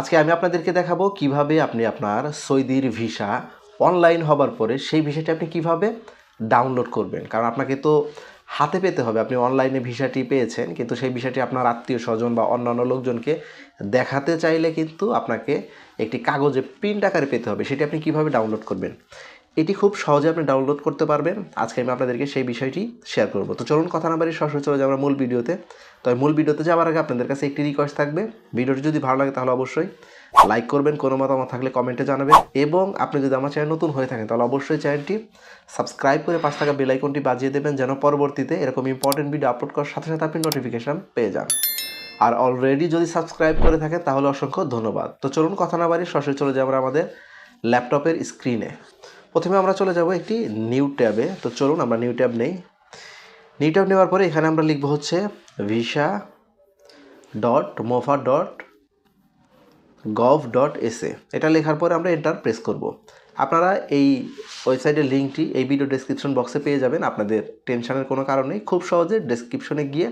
আজকে আমি আপনাদেরকে দেখাবো কীভাবে আপনি আপনার সৌদির ভিসা অনলাইন হবার পরে সেই ভিসাটি আপনি কীভাবে ডাউনলোড করবেন। কারণ আপনাকে তো হাতে পেতে হবে, আপনি অনলাইনে ভিসাটি পেয়েছেন, কিন্তু সেই ভিসাটি আপনার আত্মীয় স্বজন বা অন্যান্য লোকজনকে দেখাতে চাইলে কিন্তু আপনাকে একটি কাগজে প্রিন্ট আকারে পেতে হবে, সেটি আপনি কীভাবে ডাউনলোড করবেন। এটি খুব সহজে আপনি ডাউনলোড করতে পারবেন। আজকে আমি আপনাদেরকে সেই বিষয়টি শেয়ার করব। তো চলুন কথা না বাড়ি সরাসরি চলে যাব আমরা মূল ভিডিওতে। তবে মূল ভিডিওতে যাওয়ার আগে আপনাদের কাছে একটি রিকোয়েস্ট থাকবে। ভিডিওটি যদি ভালো লাগে তাহলে অবশ্যই লাইক করবেন, কোনো মতামত থাকলে কমেন্টে জানাবেন। এবং আপনি যদি আমার চ্যানেল নতুন হয়ে থাকেন তাহলে অবশ্যই চ্যানেলটি সাবস্ক্রাইব করে পাঁচ টাকা বেল আইকনটি বাজিয়ে দেবেন যেন পরবর্তীতে এরকম ইম্পর্টেন্ট ভিডিও আপলোড করার সাথে সাথে আপনি নোটিফিকেশান পেয়ে যান। আর অলরেডি যদি সাবস্ক্রাইব করে থাকেন তাহলে অসংখ্য ধন্যবাদ। তো চলুন কথা না বাড়ি সরাসরি চলে যাব আমাদের ল্যাপটপের স্ক্রিনে প্রথমে আমরা চলে যাব একটি নিউ ট্যাবে তো চলুন, আমরা নিউ ট্যাব নেই। নিউ ট্যাব নেওয়ার পরে এখানে আমরা লিখব হচ্ছে visa dot MOFA dot gov dot এসে এটা লেখার পরে আমরা এন্টার প্রেস করব। আপনারা এই ওয়েবসাইটের লিঙ্কটি এই ভিডিও ডেসক্রিপশন বক্সে পেয়ে যাবেন। আপনাদের টেনশনের কোনো কারণ নেই। খুব সহজে ডেসক্রিপশনে গিয়ে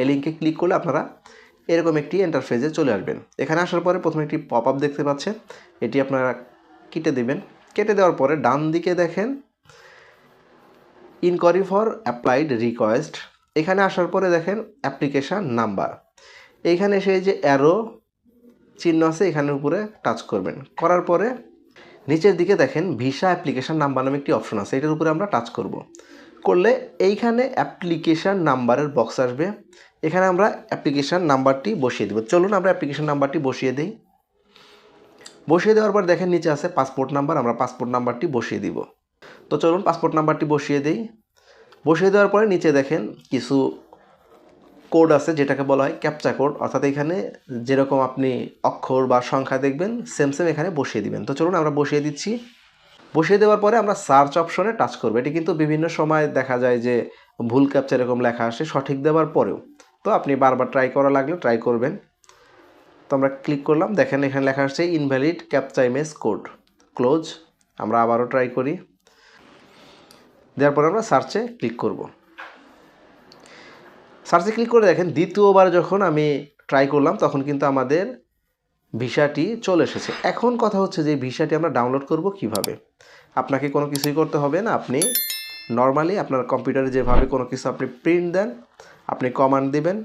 এই লিঙ্কে ক্লিক করলে আপনারা এরকম একটি এন্টারফেজে চলে আসবেন। এখানে আসার পরে প্রথমে একটি পপ আপ দেখতে পাচ্ছেন। এটি আপনারা কেটে দেবেন। কেটে দেওয়ার পরে ডান দিকে দেখেন ইনকোয়ারি ফর অ্যাপ্লাইড রিকোয়েস্ট এখানে আসার পরে দেখেন অ্যাপ্লিকেশান নাম্বার এইখানে এসে যে অ্যারো চিহ্ন আছে এখানের উপরে টাচ করবেন। করার পরে নিচের দিকে দেখেন ভিসা অ্যাপ্লিকেশান নাম্বার নামে একটি অপশন আছে, এটার উপরে আমরা টাচ করব। করলে এইখানে অ্যাপ্লিকেশান নাম্বারের বক্স আসবে। এখানে আমরা অ্যাপ্লিকেশান নাম্বারটি বসিয়ে দেবো। চলুন আমরা অ্যাপ্লিকেশান নাম্বারটি বসিয়ে দিই। বসিয়ে দেওয়ার পর দেখেন নিচে আছে পাসপোর্ট নাম্বার আমরা পাসপোর্ট নাম্বারটি বসিয়ে দিব। তো চলুন পাসপোর্ট নাম্বারটি বসিয়ে দিই। বসিয়ে দেওয়ার পরে নিচে দেখেন কিছু কোড আছে যেটাকে বলা হয় ক্যাপচা কোড অর্থাৎ এখানে যেরকম আপনি অক্ষর বা সংখ্যা দেখবেন সেম সেম এখানে বসিয়ে দিবেন। তো চলুন আমরা বসিয়ে দিচ্ছি। বসিয়ে দেওয়ার পরে আমরা সার্চ অপশনে টাচ করব। এটি কিন্তু বিভিন্ন সময় দেখা যায় যে ভুল ক্যাপচা এরকম লেখা আসে সঠিক দেওয়ার পরেও। তো আপনি বারবার ট্রাই করা লাগলে ট্রাই করবেন। আমরা ক্লিক করলাম, দেখেন এখানে লেখা আসছে invalid captcha image code close আমরা আবারও ট্রাই করি। দেওয়ার পর আমরা সার্চে ক্লিক করব। সার্চে ক্লিক করে দেখেন, দ্বিতীয়বার যখন আমি ট্রাই করলাম, তখন কিন্তু আমাদের ভিসাটি চলে এসেছে। এখন কথা হচ্ছে যে ভিসাটি আমরা ডাউনলোড করব কীভাবে? আপনাকে কোনো কিছুই করতে হবে না, আপনি নর্মালি আপনার কম্পিউটারে যেভাবে কোনো কিছু আপনি প্রিন্ট দেন, আপনি কমান্ড দিবেন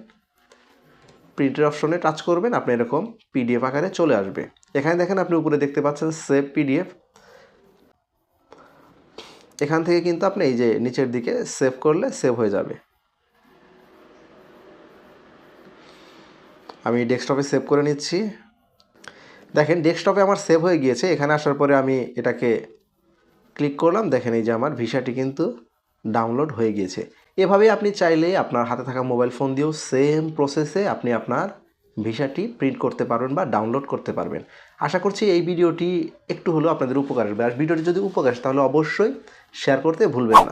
প্রিন্টের অপশনে টাচ করবেন আপনি এরকম পিডিএফ আকারে চলে আসবে। এখানে দেখেন আপনি উপরে দেখতে পাচ্ছেন সেভ পিডিএফ এখান থেকে কিন্তু আপনি এই যে নিচের দিকে সেভ করলে সেভ হয়ে যাবে। আমি ডেস্কটপে সেভ করে নিচ্ছি। দেখেন ডেস্কটপে আমার সেভ হয়ে গিয়েছে। এখানে আসার পরে আমি এটাকে ক্লিক করলাম। দেখেন এই যে আমার ভিসাটি কিন্তু ডাউনলোড হয়ে গিয়েছে। এভাবেই আপনি চাইলে আপনার হাতে থাকা মোবাইল ফোন দিয়েও সেম প্রসেসে আপনি আপনার ভিসাটি প্রিন্ট করতে পারবেন বা ডাউনলোড করতে পারবেন। আশা করছি এই ভিডিওটি একটু হলেও আপনাদের উপকার আসবে। আর ভিডিওটি যদি উপকার তাহলে অবশ্যই শেয়ার করতে ভুলবেন না।